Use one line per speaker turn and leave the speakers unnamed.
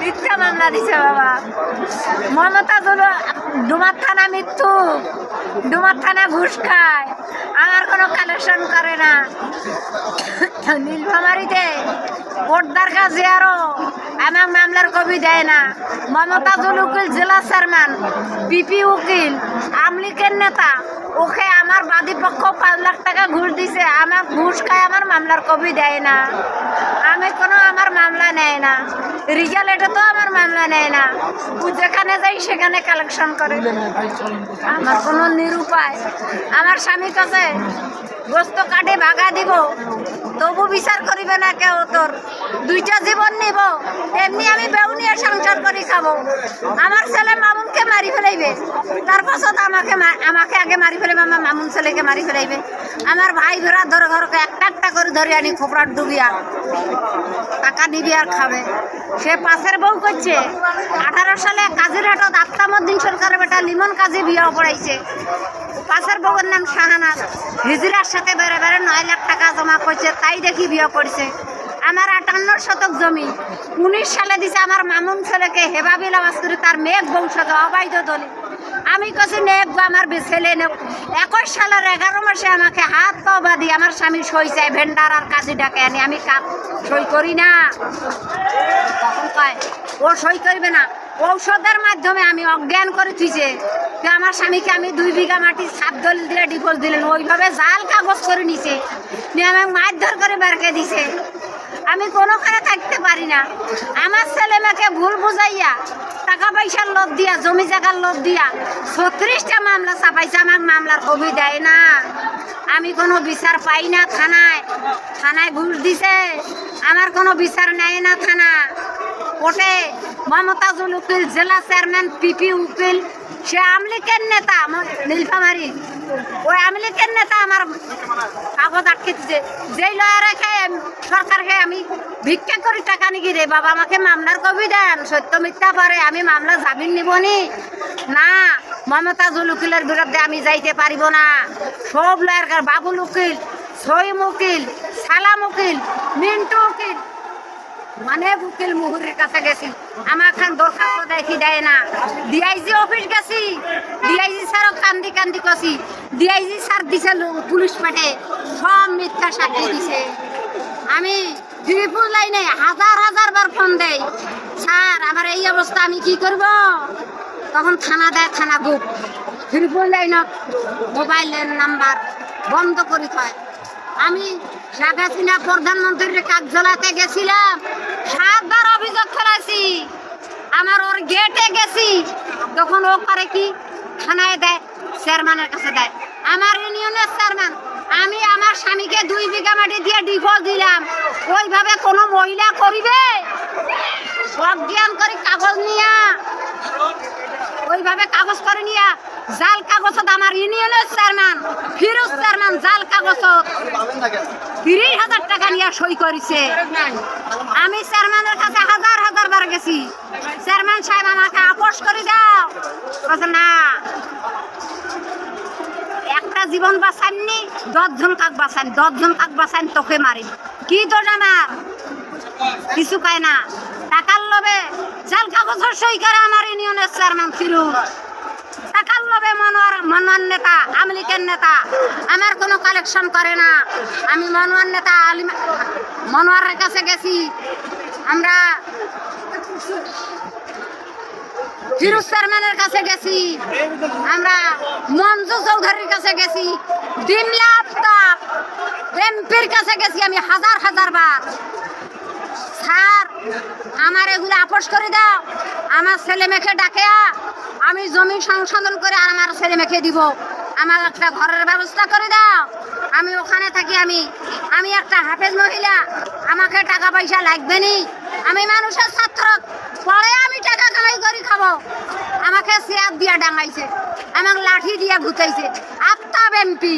মিথ্যা মামলা দিছে বাবা। মমতা হলো ডুমার থানা মৃত্যু ডুমার থানা ঘুষ খায়, আমার কোনো কালেকশন করে না। নীলফামারিতে পোর্টদার কাছে আরও আমার মামলার কবি দেয় না। মমতা উকিল জেলা চেয়ারম্যান, পিপি উকিল, আমলিকের নেতা, ওকে আমার বাদী পক্ষ পাঁচ লাখ টাকা ঘুষ দিছে, আমার ঘুষ খায়, আমার মামলার কবি দেয় না। আমি কোনো আমার মামলা নেয় না। রিজাল্টে তো আমার মামলা নেয় না। যেখানে যাই সেখানে কালেকশন করে। আমার কোনো নিরুপায়। আমার স্বামী কাছে গোস্ত কাটে ভাগা দিব। তবু বিচার করিবে না কেউ তোর। দুইটা জীবন নিব এমনি আমি বেউ নিয়ে সংসার করি খাব আমার ছেলে মামুনকে মারি ফেলাইবে, তার পাছত আমাকে আমাকে আগে মারি ফেলাইবে, আমার মামুন ছেলেকে মারি ফেলাইবে। আমার ভাই ভেড়া ধরে ঘরকে একটা একটা করে ধরে আনি, খোপড়ার ডুবিয়া টাকা নিবি আর খাবে। সে পাশের বউ করছে। আঠারো সালে কাজীর হাটত আত্মামুদ্দিন সরকারের বেটা লিমন কাজী বিয়া পড়াইছে। পাশের বউয়ের নাম শাহানাজ হিজরার সাথে বেড়ে বেড়ে নয় লাখ টাকা জমা করছে, তাই দেখি বিয়ে করছে। আমার আটান্ন শতক জমি। উনিশ সালে দিছে আমার মামুন ছেলেকে হেবা বিলাবাস করে তার মেঘ বংশজ অবৈধ দলে। আমি কছি নেক আমার ছেলে নেব একুশ সালের এগারো মাসে আমাকে হাত পা বাঁধি আমার স্বামী সই চাই ভেন্ডার আর কাজী ডাকে আনি, আমি কাজ সই করি না। তখন কয়, ও সই করবে না। ঔষধের মাধ্যমে আমি অজ্ঞান করে থুইছে তো আমার স্বামীকে আমি দুই বিঘা মাটি সাত দলিল দিলে ডিভোর্স দিলেন। ওইভাবে জাল কাগজ করে নিছে। নিয়ে আমাকে মারধর করে বেরকে দিছে। আমি কোনো কোনোখানে থাকতে পারি না। আমার ছেলে মেয়েকে ভুল বুঝাইয়া, টাকা পয়সার লোভ দিয়া, জমি জায়গার লোভ দিয়া, ছত্রিশটা মামলা চাপাইছে আমার মামলার কবি দেয় না। আমি কোনো বিচার পাই না থানায়। থানায় ঘুষ দিছে। আমার কোনো বিচার নেয় না থানা। কোর্টে মমতাজুল উকিল, জেলা চেয়ারম্যান পিপি উকিল। সে আমলিকের নেতা আমার নীলফামারি। ওই আমলিকের নেতা আমার কাগজ আটকে দিচ্ছে যেই লয়ারে খাই সরকারকে আমি ভিক্ষা করি টাকা নিকি রে, বাবা আমাকে মামলার কবি দেন, সত্য মিথ্যা পরে আমি মামলা জামিন নিব নি? না মমতাজুল উকিলের বিরুদ্ধে আমি যাইতে পারিব না। সব লয়ার বাবুল উকিল, সইম উকিল, সালাম উকিল, মিন্টু উকিল মানে উকিল মুহুরের কাছে গেছি। আমার খান দরখাস্ত দেখি দেয় না। ডিআইজি অফিস গেছি। ডিআইজি স্যারও কান্দি কান্দি কছি। ডিআইজি স্যার দিছে পুলিশ পাঠে। সব মিথ্যা সাক্ষী দিছে। আমি ত্রিপুর লাইনে হাজার হাজার বার ফোন দেই। স্যার, আমার এই অবস্থা আমি কি করব? তখন থানা দেয়, থানা বুক ত্রিপুর লাইনত মোবাইলের নাম্বার বন্ধ করি থয় আমি শেখ হাসিনা প্রধানমন্ত্রীর কার্যালয়তে গেছিলাম। সাতবার অভিযোগ করেছি। আমার ওর গেটে গেছি। তখন ও করে কি? থানায় দেয়, চেয়ারম্যানের কাছে দেয়। আমার ইউনিয়নের চেয়ারম্যান, আমি আমার স্বামীকে দুই বিঘা মাটি দিয়ে ডিভোর্স দিলাম। ওইভাবে কোনো মহিলা করিবে? অজ্ঞান করে কাগজ নিয়া। ওইভাবে কাগজ করে নিয়া। জাল কাগজত আমার ইউনিয়নের চেয়ারম্যান, ফিরোজ চেয়ারম্যান জাল কাগজত তিরিশ হাজার টাকা নিয়ে সই করেছে। আমি চেয়ারম্যানের কাছে হাজার হাজার বার গেছি। চেয়ারম্যান সাহেব, আমাকে আপোষ করে দাও। বলছে না। একটা জীবন বাঁচাননি, দশজন কাক বাঁচান, দশজন কাক বাঁচান, তোকে মারি কি তো জানা কিছু পায় না। টাকার লোভে জাল কাগজের সই করে আমার ইউনিয়নের চেয়ারম্যান ফিরুজ টাকার লোভে মনোয়ার মনোয়ার নেতা আমলিকের নেতা। আমার কোনো কালেকশন করে না। আমি মনোয়ার নেতা আলিম মনোয়ারের কাছে গেছি। আমরা ফিরোজ চেয়ারম্যানের কাছে গেছি। আমরা মঞ্জু চৌধুরীর কাছে গেছি। ডিমলা আফতাব, এমপির কাছে গেছি আমি হাজার হাজার বার। আমার এগুলো আপোষ করে দাও। আমার ছেলে মেয়েকে ডাকে আমি জমি সংশোধন করে আর আমার ছেলে মেয়েকে দিব। আমার একটা ঘরের ব্যবস্থা করে দাও। আমি ওখানে থাকি আমি। আমি একটা হাফেজ মহিলা। আমাকে টাকা পয়সা লাগবে নি। আমি মানুষের ছাত্র। পরে আমি টাকা কামাই করি খাব। আমাকে চেয়ার দিয়া ডাঙাইছে। আমাকে লাঠি দিয়া ঘুচাইছে আফতাব এমপি।